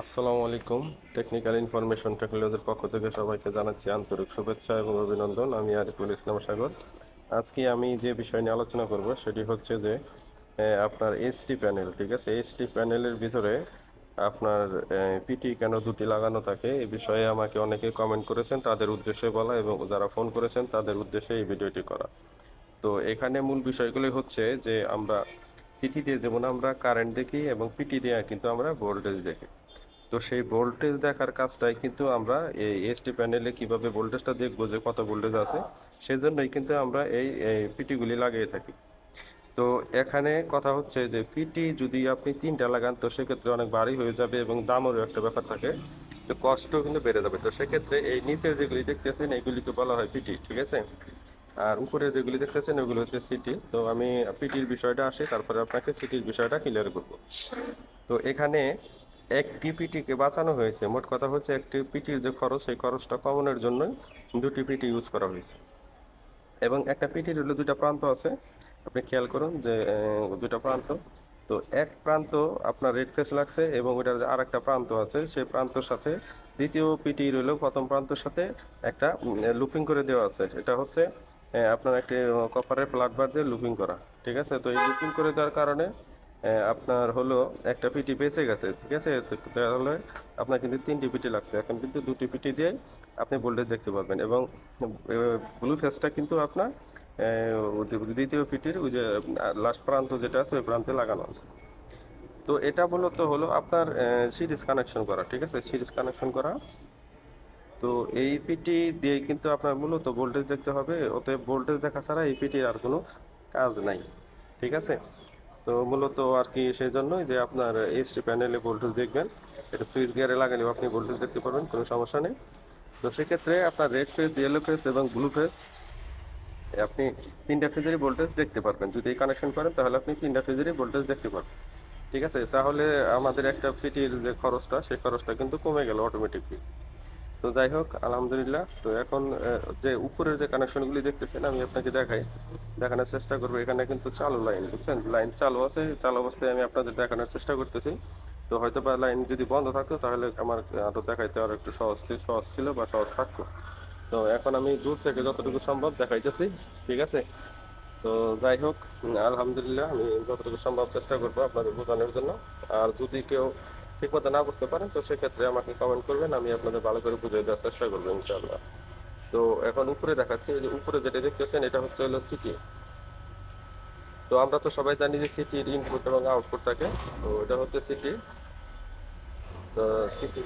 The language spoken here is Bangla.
আসসালামু আলাইকুম। টেকনিক্যাল ইনফরমেশন টেকনোলজির পক্ষ থেকে সবাইকে জানাচ্ছি আন্তরিক শুভেচ্ছা এবং অভিনন্দন। আমি আরিফুল ইসলাম সাগর। আজকে আমি যে বিষয় নিয়ে আলোচনা করব সেটি হচ্ছে যে এ, আপনার এইচটি প্যানেল ঠিক আছে? এইচটি প্যানেলের ভিতরে আপনার পিটি কেন দুটি লাগানো থাকে এই বিষয়ে আমাকে অনেকে কমেন্ট করেছেন তাদের উদ্দেশ্যে বলা এবং যারা ফোন করেছেন তাদের উদ্দেশ্যে এই ভিডিওটি করা। তো এখানে মূল বিষয়গুলি হচ্ছে যে আমরা সিটি দিয়ে যেমন আমরা কারেন্ট দেখি এবং পিটি দিয়ে কিন্তু আমরা ভোল্টেজ দেখি। তো সেই ভোল্টেজ দেখার কাজটাই কিন্তু আমরা এই এসটি প্যানেলে কীভাবে ভোল্টেজটা দেখব যে কত ভোল্টেজ আছে সেই জন্যই কিন্তু আমরা এই পিটিগুলি লাগিয়ে থাকি। তো এখানে কথা হচ্ছে যে পিটি যদি আপনি তিনটা লাগান, তো সেক্ষেত্রে অনেক ভারী হয়ে যাবে এবং দামেরও একটা ব্যাপার থাকে, তো কষ্ট কিন্তু বেড়ে যাবে। তো সেক্ষেত্রে এই নিচের যেগুলি দেখতেছেন এইগুলিকে বলা হয় পিটি ঠিক আছে? আর উপরে যেগুলি দেখতেছেন, ওগুলো হচ্ছে সিটি তো আমি পিটির বিষয়টা আসি, তারপরে আপনাকে সিটির বিষয়টা ক্লিয়ার করব। তো এখানে একটি পিটিকে বাঁচানো হয়েছে। মোট কথা হচ্ছে একটি পিটির যে খরচ, সেই খরচটা কমানোর জন্যই দুটি পিটি ইউজ করা হয়েছে। এবং একটা পিটির হলো দুইটা প্রান্ত আছে। আপনি খেয়াল করুন যে দুইটা প্রান্ত। তো এক প্রান্ত আপনার রেড ফেস লাগছে এবং ওইটার যে আরেকটা প্রান্ত আছে, সেই প্রান্তর সাথে দ্বিতীয় পিটি রইল, প্রথম প্রান্তর সাথে একটা লুপিং করে দেওয়া আছে। এটা হচ্ছে আপনার একটি কপারের প্লাট বার দিয়ে লুপিং করা। ঠিক আছে? তো এই লুপিং করে দেওয়ার কারণে আপনার হলো একটা পিটি বেঁচে গেছে, ঠিক আছে? তাহলে আপনার কিন্তু তিনটি পিটি লাগতো। এখন কিন্তু দুটি পিটি দিয়ে আপনি ভোল্টেজ দেখতে পাবেন এবং ব্লু ফেসটা কিন্তু আপনার দ্বিতীয় পিটির ওই যে লাস্ট প্রান্ত যেটা আছে, ওই প্রান্তে লাগানো আছে। তো এটা মূলত হলো আপনার সিরিজ কানেকশন করা, ঠিক আছে? সিরিজ কানেকশন করা। তো এই পিটি দিয়ে কিন্তু আপনার মূলত ভোল্টেজ দেখতে হবে। অতএব ভোল্টেজ দেখা ছাড়া এই পিটির আর কোনো কাজ নাই, ঠিক আছে? তো মূলত আর কি সেই জন্যই যে আপনার এইচটি প্যানেলে ভোল্টেজ দেখবেন, এটা সুইচ গিয়ারে লাগালেও আপনি ভোল্টেজ দেখতে পারবেন, কোনো সমস্যা নেই। তো সেক্ষেত্রে আপনার রেড ফেজ ইয়েলো ফেজ এবং ব্লু ফেজ আপনি তিনটা ফেজেরই ভোল্টেজ দেখতে পারবেন। যদি এই কানেকশন করেন, তাহলে আপনি তিনটা ফেজেরই ভোল্টেজ দেখতে পারবেন। ঠিক আছে? তাহলে আমাদের একটা ফিটির যে খরচটা, সেই খরচটা কিন্তু কমে গেল অটোমেটিকলি তো যাই হোক, আলহামদুলিল্লাহ। তো এখন যে উপরের যে কানেকশনগুলি দেখতেছেন, আমি আপনাকে দেখাই। দেখানোর চেষ্টা করব। এখানে কিন্তু চালু লাইন বুঝছেন? লাইন চালু আছে। চালু অবস্থায় আমি আপনাদের দেখানোর চেষ্টা করতেছি। তো হয়তো বা লাইন যদি বন্ধ থাকতো, তাহলে আমার আরও দেখাইতে আরও একটু সহজ সহজ ছিল বা সহজ থাকতো। তো এখন আমি দূর থেকে যতটুকু সম্ভব দেখাইতেছি, ঠিক আছে? তো যাই হোক আলহামদুলিল্লাহ, আমি যতটুকু সম্ভব চেষ্টা করব আপনাদের বোঝানোর জন্য। আর যদি কেউ ঠিকমতো না বুঝতে পারেন, তো সেক্ষেত্রে আমাকে কমেন্ট করবেন, আমি আপনাদের ভালো করে বুঝিয়ে দেওয়ার চেষ্টা করব ইনশাল্লাহ তো এখন উপরে দেখাচ্ছি যে উপরে যেটা দেখতেছেন, এটা হচ্ছে হলো সিটি তো আমরা তো সবাই জানি যে সিটির ইনপুট এবং আউটপুট থাকে, তো এটা হচ্ছে সিটি তো সিটি